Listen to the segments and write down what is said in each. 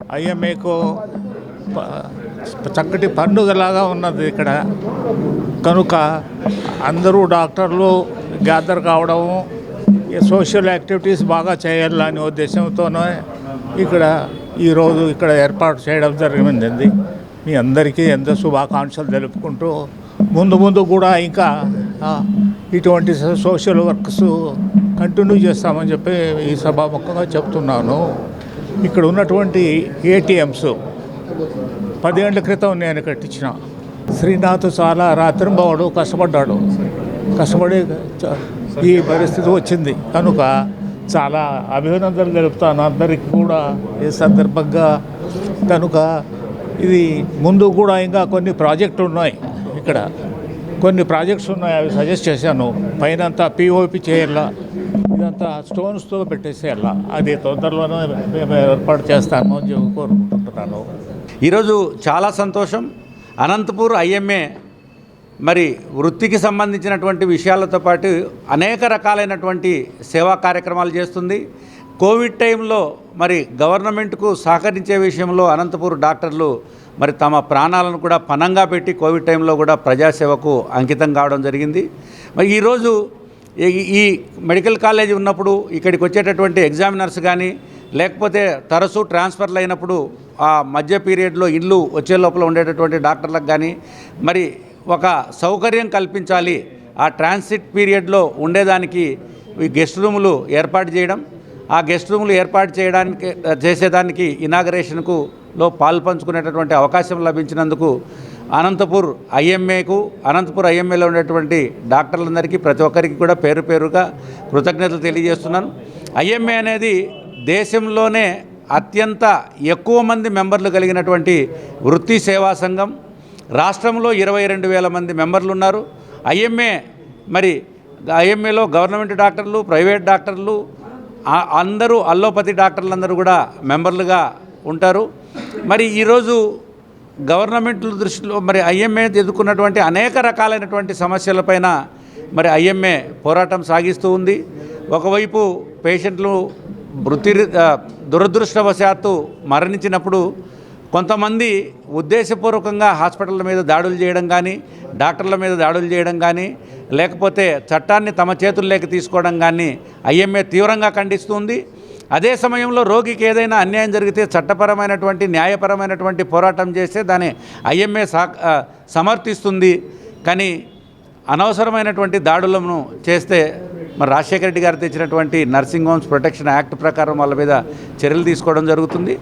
ఐఎంఏకు చక్కటి పండుగలాగా ఉన్నది ఇక్కడ. కనుక అందరూ డాక్టర్లు గ్యాదర్ కావడము ఈ సోషల్ యాక్టివిటీస్ బాగా చేయాలనే ఉద్దేశంతోనే ఇక్కడ ఈరోజు ఇక్కడ ఏర్పాటు చేయడం జరిగింది. మీ అందరికీ ఎంత శుభాకాంక్షలు తెలుపుకుంటూ ముందు ముందు కూడా ఇంకా ఇటువంటి సోషల్ వర్క్స్ కంటిన్యూ చేస్తామని చెప్పి ఈ సభాముఖంగా చెప్తున్నాను. ఇక్కడ ఉన్నటువంటి ఏటీఎంస్ పదేళ్ళ క్రితం నేను కట్టించిన. శ్రీనాథ్ చాలా రాత్రింబవడు కష్టపడ్డాడు. కష్టపడి చ- ఈ పరిస్థితి వచ్చింది. కనుక చాలా అభినందనలు తెలుపుతాను అందరికి కూడా ఈ సందర్భంగా. కనుక ఇది ముందు కూడా ఇంకా కొన్ని ప్రాజెక్టులు ఉన్నాయి ఇక్కడ. కొన్ని ప్రాజెక్ట్స్ ఉన్నాయి అవి సజెస్ట్ చేశాను. పైన అంతా పిఓపి చేయాల? ఇదంతా స్టోన్స్తో పెట్టేసేయాల అది తొందరలోనే మేము ఏర్పాటు చేస్తాము అని చెప్పి కోరుకుంటున్నాను. ఈరోజు చాలా సంతోషం. అనంతపూర్ ఐఎంఏ మరి వృత్తికి సంబంధించినటువంటి విషయాలతో పాటు అనేక రకాలైనటువంటి సేవా కార్యక్రమాలు చేస్తుంది. కోవిడ్ టైంలో మరి గవర్నమెంట్కు సహకరించే విషయంలో అనంతపూర్ డాక్టర్లు మరి తమ ప్రాణాలను కూడా పనంగా పెట్టి కోవిడ్ టైంలో కూడా ప్రజాసేవకు అంకితం కావడం జరిగింది. మరి ఈరోజు ఈ- ఈ మెడికల్ కాలేజ్ ఉన్నప్పుడు ఇక్కడికి వచ్చేటటువంటి ఎగ్జామినర్స్ కానీ లేకపోతే తరచూ ట్రాన్స్ఫర్లు అయినప్పుడు ఆ మధ్య పీరియడ్లో ఇల్లు వచ్చే లోపల ఉండేటటువంటి డాక్టర్లకు కానీ మరి ఒక సౌకర్యం కల్పించాలి. ఆ ట్రాన్సిట్ పీరియడ్లో ఉండేదానికి ఈ గెస్ట్ రూములు ఏర్పాటు చేయడం ఆ గెస్ట్ రూములు ఏర్పాటు చేయడానికి చేసేదానికి ఇనాగరేషన్కు లో అవకాశం లభించినందుకు అనంతపూర్ ఐఎంఏకు అనంతపూర్ ఐఎంఏలో ఉండేటువంటి డాక్టర్లందరికీ ప్రతి ఒక్కరికి కూడా పేరు పేరుగా కృతజ్ఞతలు తెలియజేస్తున్నాను. ఐఎంఏ అనేది దేశంలోనే అత్యంత ఎక్కువ మంది మెంబర్లు కలిగినటువంటి వృత్తి సేవా సంఘం. రాష్ట్రంలో ఇరవై రెండు వేల మంది మెంబర్లు ఉన్నారు ఐఎంఏ మరి ఐఎంఏలో గవర్నమెంట్ డాక్టర్లు ప్రైవేట్ డాక్టర్లు అందరూ అల్లోపతి డాక్టర్లందరూ కూడా మెంబర్లుగా ఉంటారు. మరి ఈరోజు గవర్నమెంట్ దృష్టిలో మరి ఐఎంఏ ఎదుర్కొన్నటువంటి అనేక రకాలైనటువంటి సమస్యలపైన మరి ఐఎంఏ పోరాటం సాగిస్తూ ఉంది. ఒకవైపు పేషెంట్లు వృత్తి దురదృష్టవశాత్తు మరణించినప్పుడు కొంతమంది ఉద్దేశపూర్వకంగా హాస్పిటల్ మీద దాడులు చేయడం కానీ డాక్టర్ల మీద దాడులు చేయడం కానీ లేకపోతే చట్టాన్ని తమ చేతుల్లోకి తీసుకోవడం కానీ ఐఎంఏ తీవ్రంగా ఖండిస్తుంది అదే సమయంలో రోగికి ఏదైనా అన్యాయం జరిగితే చట్టపరమైనటువంటి న్యాయపరమైనటువంటి పోరాటం చేస్తే దాన్ని ఐఎంఏ సమర్థిస్తుంది. కానీ అనవసరమైనటువంటి దాడులను చేస్తే మరి రాజశేఖర రెడ్డి గారు తెచ్చినటువంటి నర్సింగ్ హోమ్స్ ప్రొటెక్షన్ యాక్ట్ ప్రకారం వాళ్ళ మీద చర్యలు తీసుకోవడం జరుగుతుంది.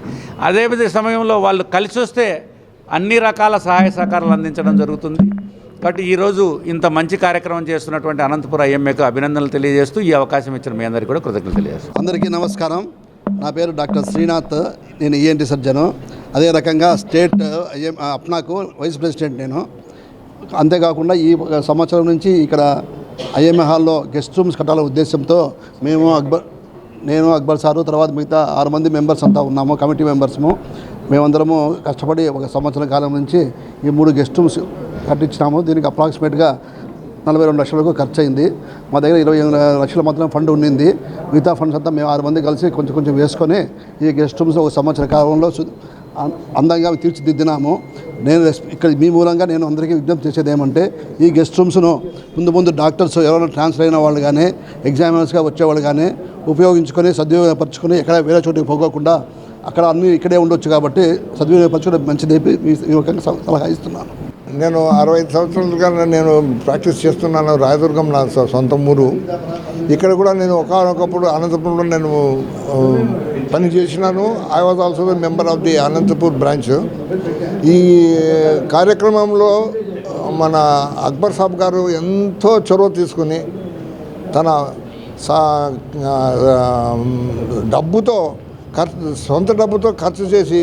అదే విధ సమయంలో వాళ్ళు కలిసి వస్తే అన్ని రకాల సహాయ సహకారాలు అందించడం జరుగుతుంది. కాబట్టి ఈరోజు ఇంత మంచి కార్యక్రమం చేస్తున్నటువంటి అనంతపురం ఐఎంఏకు అభినందనలు తెలియజేస్తూ ఈ అవకాశం ఇచ్చిన మీ అందరికీ కూడా కృతజ్ఞతలు తెలియజేస్తాను అందరికీ నమస్కారం. నా పేరు డాక్టర్ శ్రీనాథ్. నేను ఈఎన్టీ సర్జను అదే రకంగా స్టేట్ ఐఎం అప్నాకు వైస్ ప్రెసిడెంట్ నేను. అంతేకాకుండా ఈ సంవత్సరం నుంచి ఇక్కడ ఐఎంఏ హాల్లో గెస్ట్ రూమ్స్ కట్టాల ఉద్దేశంతో మేము అక్బర్ నేను అక్బర్ సారు తర్వాత మిగతా ఆరు మంది మెంబర్స్ అంతా ఉన్నాము కమిటీ మెంబర్స్ము మేమందరము కష్టపడి ఒక సంవత్సరం కాలం నుంచి ఈ మూడు గెస్ట్ రూమ్స్ కట్టించినాము. దీనికి అప్రాక్సిమేట్గా నలభై రెండు లక్షలకు ఖర్చు అయింది మా దగ్గర ఇరవై ఎనిమిది లక్షలు మాత్రం ఫండ్ ఉండింది. మిగతా ఫండ్స్ అంతా మేము ఆరు మంది కలిసి కొంచెం కొంచెం వేసుకొని ఈ గెస్ట్ రూమ్స్ ఒక సంవత్సర కాలంలో అందంగా తీర్చిదిద్దినాము. నేను ఇక్కడ మీ మూలంగా నేను అందరికీ విజ్ఞప్తి చేసేది ఏమంటే ఈ గెస్ట్ రూమ్స్ను ముందు ముందు డాక్టర్స్ ఎవరైనా ట్రాన్స్ఫర్ అయిన వాళ్ళు కానీ ఎగ్జామినర్స్గా వచ్చేవాళ్ళు కానీ ఉపయోగించుకొని సద్వినియోగపరచుకొని ఎక్కడ వేరే చోటికి పోకోకుండా అక్కడ అన్నీ ఇక్కడే ఉండొచ్చు కాబట్టి సద్వినియోగపరచుకోవడం మంచిది మీ- సలహా ఇస్తున్నాను. నేను అరవై ఐదు సంవత్సరాలుగా నేను ప్రాక్టీస్ చేస్తున్నాను రాయదుర్గం నా సొంత ఊరు. ఇక్కడ కూడా నేను ఒకనొకప్పుడు అనంతపురంలో నేను పని చేసినాను. I was also member of the Anantapur branch ఈ కార్యక్రమంలో మన అక్బర్ సాబ్ గారు ఎంతో చొరవ తీసుకుని తన సా డబ్బుతో ఖర్చు సొంత డబ్బుతో ఖర్చు చేసి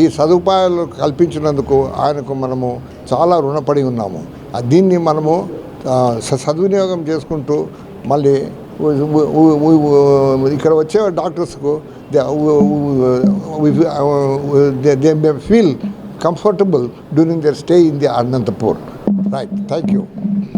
ఈ సదుపాయాలు కల్పించినందుకు ఆయనకు మనము చాలా రుణపడి ఉన్నాము. ఆ దీన్ని మనము సద్వినియోగం చేసుకుంటూ మళ్ళీ ఇక్కడ వచ్చే డాక్టర్స్కు they may feel comfortable during their stay in the Anantapur. Right thank you